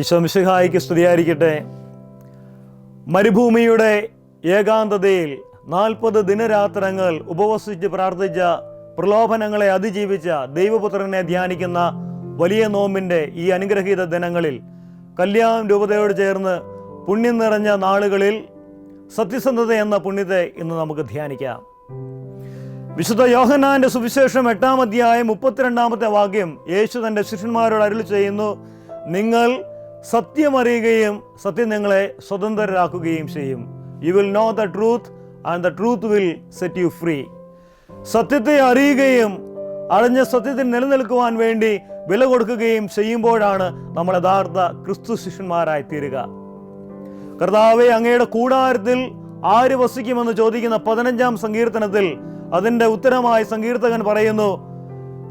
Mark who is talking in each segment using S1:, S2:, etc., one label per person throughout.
S1: ഈശോമിശിഹായിക്ക് സ്തുതിയായിരിക്കട്ടെ. മരുഭൂമിയുടെ ഏകാന്തതയിൽ നാൽപ്പത് ദിനരാത്രങ്ങൾ ഉപവസിച്ച് പ്രാർത്ഥിച്ച പ്രലോഭനങ്ങളെ അതിജീവിച്ച ദൈവപുത്രനെ ധ്യാനിക്കുന്ന വലിയ നോമ്പിന്റെ ഈ അനുഗ്രഹീത ദിനങ്ങളിൽ കല്യാൺ രൂപതയോട് ചേർന്ന് പുണ്യം നിറഞ്ഞ നാളുകളിൽ സത്യസന്ധത എന്ന പുണ്യത്തെ ഇന്ന് നമുക്ക് ധ്യാനിക്കാം. വിശുദ്ധ യോഹന്നാന്റെ സുവിശേഷം എട്ടാം അധ്യായം മുപ്പത്തിരണ്ടാമത്തെ വാക്യം യേശു തന്റെ ശിഷ്യന്മാരോട് അരുൾ ചെയ്യുന്നു നിങ്ങൾ സത്യം അറിയുകയും സത്യം നിങ്ങളെ സ്വതന്ത്രരാക്കുകയും ചെയ്യും. You will know the truth and the truth will set you free സത്യത്തെ അറിയുകയും അറിഞ്ഞ സത്യത്തിൽ നിലനിൽക്കുവാൻ വേണ്ടി വില കൊടുക്കുകയും ചെയ്യുമ്പോഴാണ് നമ്മൾ യഥാർത്ഥ ക്രിസ്തു ശിഷ്യന്മാരായി തീരുക. കർത്താവെ അങ്ങയുടെ കൂടാരത്തിൽ ആര് വസിക്കുമെന്ന് ചോദിക്കുന്ന പതിനഞ്ചാം സങ്കീർത്തനത്തിൽ അതിന്റെ ഉത്തരമായി സങ്കീർത്തകൻ പറയുന്നു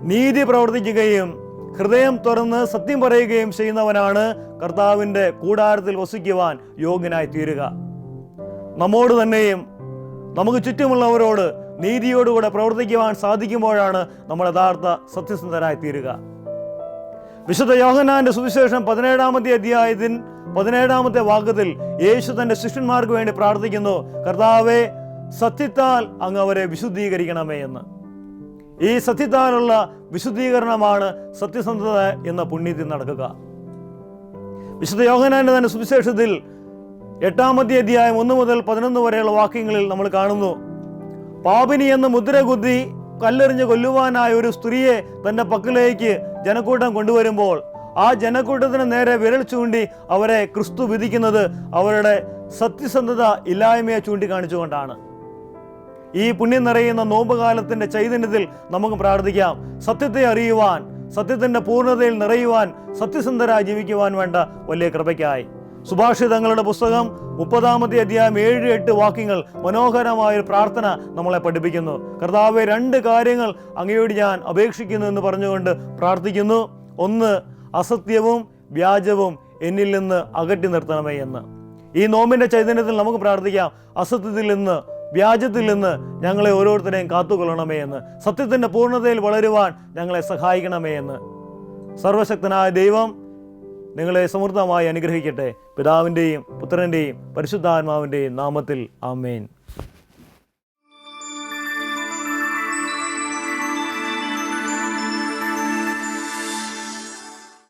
S1: നീതി പ്രവർത്തിക്കുകയും ഹൃദയം തുറന്ന് സത്യം പറയുകയും ചെയ്യുന്നവനാണ് കർത്താവിന്റെ കൂടാരത്തിൽ വസിക്കുവാൻ യോഗ്യനായി തീരുക. നമ്മോട് തന്നെയും നമുക്ക് ചുറ്റുമുള്ളവരോട് നീതിയോടുകൂടെ പ്രവർത്തിക്കുവാൻ സാധിക്കുമ്പോഴാണ് നമ്മൾ യഥാർത്ഥ സത്യസന്ധരായി തീരുക. വിശുദ്ധ യോഹന്നാന്റെ സുവിശേഷം പതിനേഴാമത്തെ അധ്യായത്തിൽ പതിനേഴാമത്തെ വാക്യത്തിൽ യേശു തന്റെ ശിഷ്യന്മാർക്ക് വേണ്ടി പ്രാർത്ഥിക്കുന്നു കർത്താവെ സത്യത്താൽ അങ്ങ് അവരെ വിശുദ്ധീകരിക്കണമേ എന്ന്. ഈ സത്യത്താലുള്ള വിശുദ്ധീകരണമാണ് സത്യസന്ധത എന്ന പുണ്യത്തിൽ നടക്കുക. വിശുദ്ധ യോഹനാന്റെ തന്നെ സുവിശേഷത്തിൽ എട്ടാമത്തെ അധ്യായം ഒന്ന് മുതൽ പതിനൊന്ന് വരെയുള്ള വാക്യങ്ങളിൽ നമ്മൾ കാണുന്നു പാപിനി എന്ന മുദ്ര കുത്തി കല്ലെറിഞ്ഞ് കൊല്ലുവാനായ ഒരു സ്ത്രീയെ തന്റെ പക്കലേക്ക് ജനക്കൂട്ടം കൊണ്ടുവരുമ്പോൾ ആ ജനക്കൂട്ടത്തിന് നേരെ വിരൽ ചൂണ്ടി അവരെ ക്രിസ്തു വിധിക്കുന്നത് അവരുടെ സത്യസന്ധത ഇല്ലായ്മയെ ചൂണ്ടിക്കാണിച്ചുകൊണ്ടാണ്. ഈ പുണ്യം നിറയുന്ന നോമ്പുകാലത്തിന്റെ ചൈതന്യത്തിൽ നമുക്ക് പ്രാർത്ഥിക്കാം. സത്യത്തെ അറിയുവാൻ സത്യത്തിന്റെ പൂർണതയിൽ നിറയുവാൻ സത്യസന്ധരായി ജീവിക്കുവാൻ വേണ്ട വലിയ കൃപയ്ക്കായി. സുഭാഷിതങ്ങളുടെ പുസ്തകം മുപ്പതാമത്തെ അധ്യായം ഏഴ് എട്ട് വാക്യങ്ങൾ മനോഹരമായ ഒരു പ്രാർത്ഥന നമ്മളെ പഠിപ്പിക്കുന്നു. കർത്താവെ രണ്ട് കാര്യങ്ങൾ അങ്ങയോട് ഞാൻ അപേക്ഷിക്കുന്നു എന്ന് പറഞ്ഞുകൊണ്ട് പ്രാർത്ഥിക്കുന്നു. ഒന്ന് അസത്യവും വ്യാജവും എന്നിൽ നിന്ന് അകറ്റി നിർത്തണമേ എന്ന്. ഈ നോമ്പിന്റെ ചൈതന്യത്തിൽ നമുക്ക് പ്രാർത്ഥിക്കാം. അസത്യത്തിൽ നിന്ന് വ്യാജത്തിൽ നിന്ന് ഞങ്ങളെ ഓരോരുത്തരെയും കാത്തുകൊള്ളണമേ എന്ന് സത്യത്തിന്റെ പൂർണതയിൽ വളരുവാൻ ഞങ്ങളെ സഹായിക്കണമേ എന്ന്. സർവശക്തനായ ദൈവം നിങ്ങളെ സമൃദ്ധമായി അനുഗ്രഹിക്കട്ടെ. പിതാവിന്റെയും പുത്രന്റെയും പരിശുദ്ധാത്മാവിന്റെയും നാമത്തിൽ ആമേൻ.